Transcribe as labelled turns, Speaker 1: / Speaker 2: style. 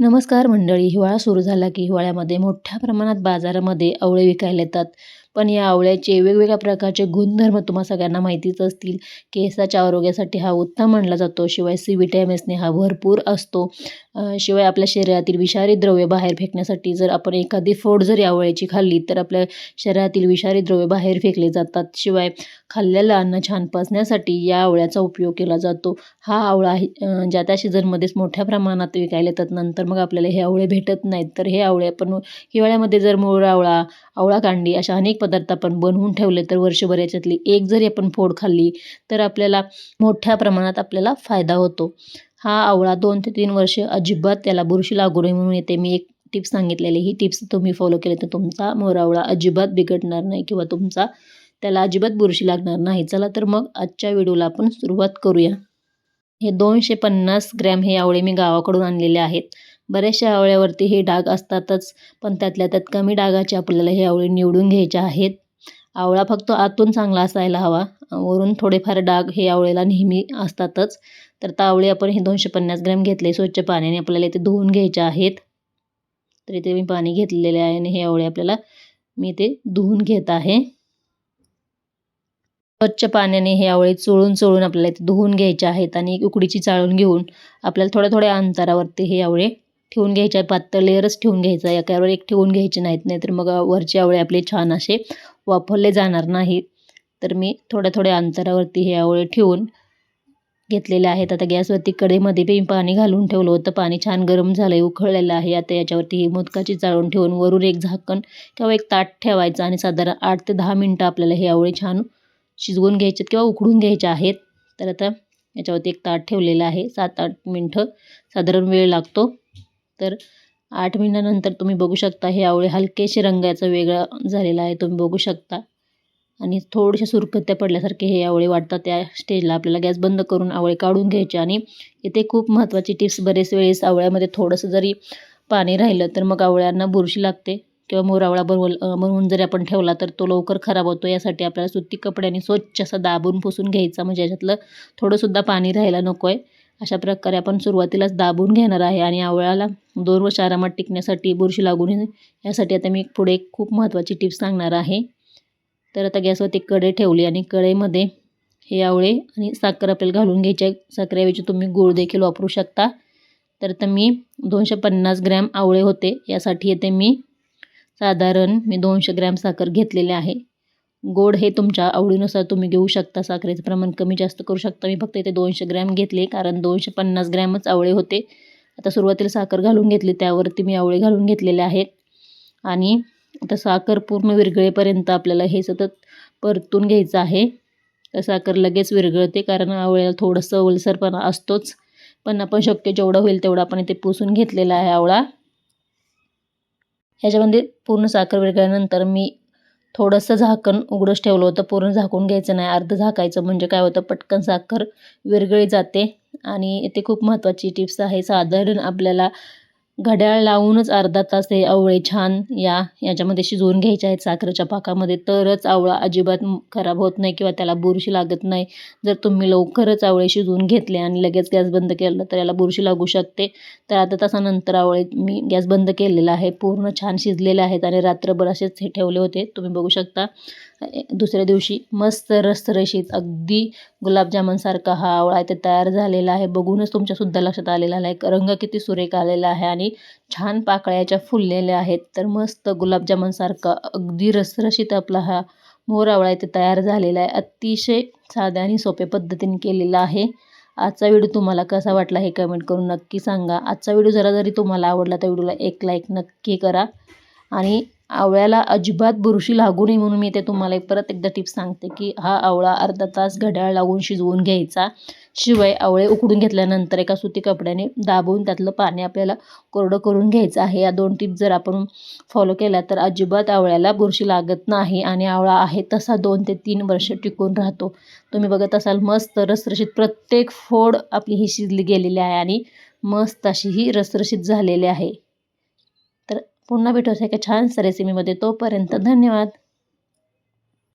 Speaker 1: नमस्कार मंडळी हिवाळा सुरू झाला की हिवाळ्यामध्ये मोठ्या प्रमाणात बाजारामध्ये आवळे विकायला येतात. पण या आवळ्याचे वेगवेगळ्या प्रकारचे गुणधर्म तुम्हा सगळ्यांना माहितीच असतील. केसाच्या आरोग्यासाठी हा उत्तम मानला जातो शिवाय सी विटॅमिन्सने हा भरपूर असतो. शिवाय आपल्या शरीरातील विषारी द्रव्य बाहेर फेकण्यासाठी जर आपण एखादी फोड जरी आवळ्याची खाल्ली तर आपल्या शरीरातील विषारी द्रव्य बाहेर फेकले जातात. शिवाय खाल्लेलं अन्न छान पचण्यासाठी या आवळ्याचा उपयोग केला जातो. हा आवळा ज्या त्या सीझनमध्येच मोठ्या प्रमाणात विकायला येतात नंतर मग आपल्याला हे आवळे भेटत नाहीत. तर हे आवळे आपण हिवाळ्यामध्ये जर मोर आवळा आवळा कांडी अशा अनेक पदार्थ आपण बनवून ठेवले तर वर्षभर याच्यातली एक जरी आपण फोड खाल्ली तर आपल्याला मोठ्या प्रमाणात आपल्याला फायदा होतो. हा आवळा दोन ते तीन वर्ष अजिबात त्याला बुरशी लागू नये म्हणून येते. मी एक टिप्स सांगितलेली ही टिप्स तुम्ही फॉलो केले तर तुमचा मोरावळा अजिबात बिघडणार नाही किंवा तुमचा त्याला अजिबात बुरशी लागणार नाही. चला तर मग आजच्या व्हिडिओला आपण सुरुवात करूया. हे दोनशे पन्नास ग्रॅम हे आवळे मी गावाकडून आणलेले आहेत. बऱ्याचशा आवळ्यावरती हे डाग असतातच पण त्यातल्या त्यात कमी डागाचे आपल्याला हे आवळे निवडून घ्यायचे आहेत. आवळा फक्त आतून चांगला असायला हवा. वरून थोडेफार डाग हे आवळेला नेहमी असतातच. तर तावळे आपण हे दोनशे पन्नास ग्रॅम घेतले स्वच्छ पाण्याने आपल्याला इथे धुवून घ्यायचे आहेत. तर इथे मी पाणी घेतलेले आहे आणि हे आवळे आपल्याला मी ते धुवून घेत आहे. स्वच्छ पाण्याने हे आवळे चोळून चोळून आपल्याला इथे धुवून घ्यायचे आहेत आणि उकडीची चाळून घेऊन आपल्याला थोड्या थोड्या अंतरावरती हे आवळे ठेवून घ्यायच्या पातळ लेअरच ठेवून घ्यायचा एकावर एक ठेवून घ्यायचे नाहीत नाहीतर मग वरचे आवळे आपले छान असे वापरले जाणार नाहीत. तर मी थोड्या थोड्या अंतरावरती हे आवळे ठेवून घेतलेले आहेत. आता गॅसवरती कडेमध्ये बी पाणी घालून ठेवलं होतं. पाणी छान गरम झालं आहे उखळलेलं आहे. आता याच्यावरती ही मोदकाची चाळून ठेवून वरून एक झाकण किंवा एक ताट ठेवायचं आणि साधारण आठ ते दहा मिनटं आपल्याला हे आवळे छान शिजवून घ्यायचे किंवा उकडून घ्यायचे आहेत. तर आता याच्यावरती एक ताट ठेवलेलं आहे. सात आठ मिनटं साधारण वेळ लागतो. तर आठ मिनिटानंतर तुम्ही बघू शकता हे आवळे हलकेसे रंगाचा वेगळा झालेला आहे तुम्ही बघू शकता. आणि थोडेसे सुरकत्या पडल्यासारखे हे आवळे वाटतात त्या स्टेजला आपल्याला गॅस बंद करून आवळे काढून घ्यायचे. आणि इथे खूप महत्त्वाची टिप्स बरेच वेळेस आवळ्यामध्ये थोडंसं जरी पाणी राहिलं तर मग आवळ्यांना बुरशी लागते किंवा मोरावळा बनवल बनवून जरी आपण ठेवला तर तो लवकर खराब होतो. यासाठी आपल्याला सुती कपड्याने स्वच्छ असा दाबून पुसून घ्यायचा. म्हणजे याच्यातलं थोडंसुद्धा पाणी राहायला नको आहे अशा प्रकारे आपण सुरुवातीलाच दाबून घेणार आहे आणि आवळ्याला दोन वर्ष आरामात टिकण्यासाठी बुरशी लागू नये यासाठी आता मी पुढे एक खूप महत्त्वाची टिप्स सांगणार आहे. तर आता गॅसवरती कढई ठेवली आणि कढईमध्ये हे आवळे आणि साखर आपल्याला घालून घ्यायचे साखरेऐवजी तुम्ही गूळ देखील वापरू शकता. तर आता मी दोनशे पन्नास ग्रॅम आवळे होते. यासाठी येते मी साधारण मी दोनशे ग्रॅम साखर घेतलेले आहे. गोड हे तुमच्या आवडीनुसार तुम्ही घेऊ शकता. साखरेचं प्रमाण कमी जास्त करू शकता. मी फक्त इथे दोनशे ग्रॅम घेतले कारण दोनशे पन्नास ग्रॅमच आवळे होते. आता सुरुवातीला साखर घालून घेतली त्यावरती मी आवळे घालून घेतलेले आहेत. आणि आता साखर पूर्ण विरघळेपर्यंत आपल्याला हे सतत परतून घ्यायचं आहे. तर साखर लगेच विरघळते कारण आवळ्याला थोडंसं ओलसरपणा असतोच. पण आपण शक्य जेवढं होईल तेवढं आपण इथे पुसून घेतलेला आहे आवळा. ह्याच्यामध्ये पूर्ण साखर विरघळल्यानंतर मी थोडंसं झाकण उघडंच ठेवलं होतं. पूर्ण झाकून घ्यायचं नाही. अर्ध झाकायचं म्हणजे काय होतं? पटकन साखर विरघळी जाते. आणि इथे खूप महत्त्वाची टिप्स आहे. साधारण आपल्याला घड्याळ लावूनच अर्धा तास हे आवळे छान या याच्यामध्ये शिजवून घ्यायचे आहेत साखरेच्या पाकामध्ये. तरच आवळा अजिबात खराब होत नाही किंवा त्याला बुरशी लागत नाही. जर तुम्ही लवकरच आवळे शिजवून घेतले आणि लगेच गॅस बंद केलं तर याला बुरशी लागू शकते. तर आता तासानंतर आवळे मी गॅस बंद केलेला आहे. पूर्ण छान शिजलेले आहेत आणि रात्रभर असेच हे ठेवले होते. तुम्ही बघू शकता. दुसऱ्या दिवशी मस्त रसरशीत अगदी गुलाबजामुनसारखा हा आवळा इथे तयार झालेला आहे. बघूनच तुमच्यासुद्धा लक्षात आलेला आहे रंग किती सुरेख आलेला आहे आणि छान पाकळ्याच्या फुललेल्या आहेत. तर मस्त गुलाबजामुनसारखा अगदी रसरशीत आपला हा मोर आवळा आहे ते तयार झालेला आहे. अतिशय साध्या आणि सोप्या पद्धतीने केलेला आहे. आजचा व्हिडिओ तुम्हाला कसा वाटला हे कमेंट करून नक्की सांगा. आजचा व्हिडिओ जरा जरी तुम्हाला आवडला तर व्हिडिओला एक लाईक नक्की करा. आणि आवळ्याला अजिबात बुरशी लागू नये म्हणून मी ते तुम्हाला एक परत एकदा टिप्स सांगते की हा आवळा अर्धा तास घड्याळ लावून शिजवून घ्यायचा. शिवाय आवळे उकडून घेतल्यानंतर एका सुती कपड्याने दाबून त्यातलं पाणी आपल्याला कोरडं करून घ्यायचं आहे. या दोन टिप्स जर आपण फॉलो केल्या तर अजिबात आवळ्याला बुरशी लागत नाही आणि आवळा आहे तसा दोन ते तीन वर्ष टिकून राहतो. तुम्ही बघत असाल मस्त रसरशीत प्रत्येक फोड आपली ही शिजली गेलेली आहे आणि मस्त अशी ही रसरशीत झालेली आहे. पुन्हा भेटू एका छानसं रेसिपीमध्ये तोपर्यंत धन्यवाद.